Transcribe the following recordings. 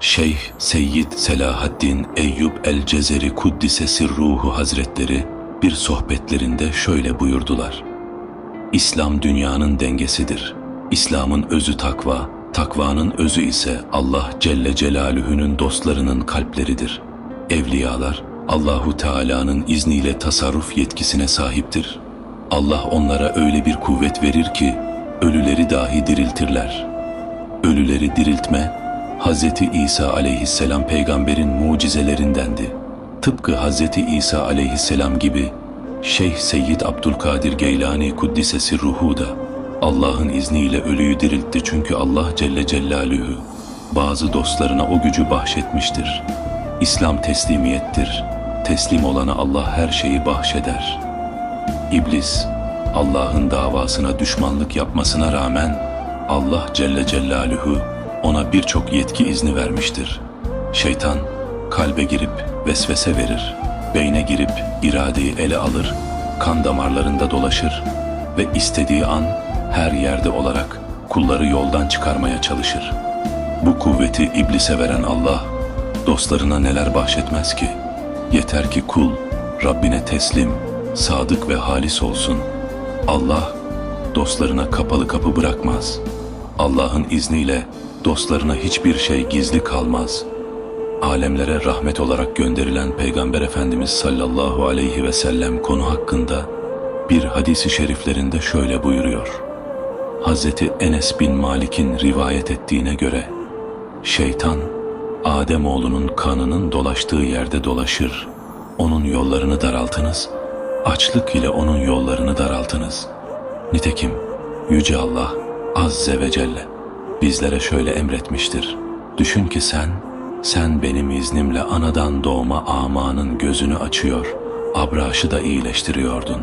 Şeyh Seyyid Selahaddin Eyyub el-Cezeri Kuddise Sirruhu Hazretleri bir sohbetlerinde şöyle buyurdular. İslam dünyanın dengesidir. İslam'ın özü takva, takvanın özü ise Allah Celle Celaluhu'nun dostlarının kalpleridir. Evliyalar Allahu Teala'nın izniyle tasarruf yetkisine sahiptir. Allah onlara öyle bir kuvvet verir ki ölüleri dahi diriltirler. Ölüleri diriltme Hz. İsa aleyhisselam peygamberin mucizelerindendi. Tıpkı Hz. İsa aleyhisselam gibi Şeyh Seyyid Abdülkadir Geylani Kuddisesi ruhu da Allah'ın izniyle ölüyü diriltti çünkü Allah Celle Celaluhu bazı dostlarına o gücü bahşetmiştir. İslam teslimiyettir. Teslim olana Allah her şeyi bahşeder. İblis, Allah'ın davasına düşmanlık yapmasına rağmen Allah Celle Celaluhu ona birçok yetki izni vermiştir. Şeytan kalbe girip vesvese verir, beyne girip iradeyi ele alır, kan damarlarında dolaşır ve istediği an her yerde olarak kulları yoldan çıkarmaya çalışır. Bu kuvveti iblise veren Allah, dostlarına neler bahşetmez ki? Yeter ki kul, Rabbine teslim, sadık ve halis olsun. Allah, dostlarına kapalı kapı bırakmaz. Allah'ın izniyle dostlarına hiçbir şey gizli kalmaz. Alemlere rahmet olarak gönderilen Peygamber Efendimiz sallallahu aleyhi ve sellem konu hakkında bir hadisi şeriflerinde şöyle buyuruyor. Hazreti Enes bin Malik'in rivayet ettiğine göre şeytan Ademoğlunun kanının dolaştığı yerde dolaşır. Onun yollarını daraltınız. Açlık ile onun yollarını daraltınız. Nitekim Yüce Allah Azze ve Celle bizlere şöyle emretmiştir. Düşün ki sen, sen benim iznimle anadan doğma amanın gözünü açıyor, abraşı da iyileştiriyordun.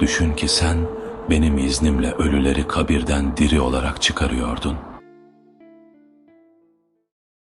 Düşün ki sen, benim iznimle ölüleri kabirden diri olarak çıkarıyordun.''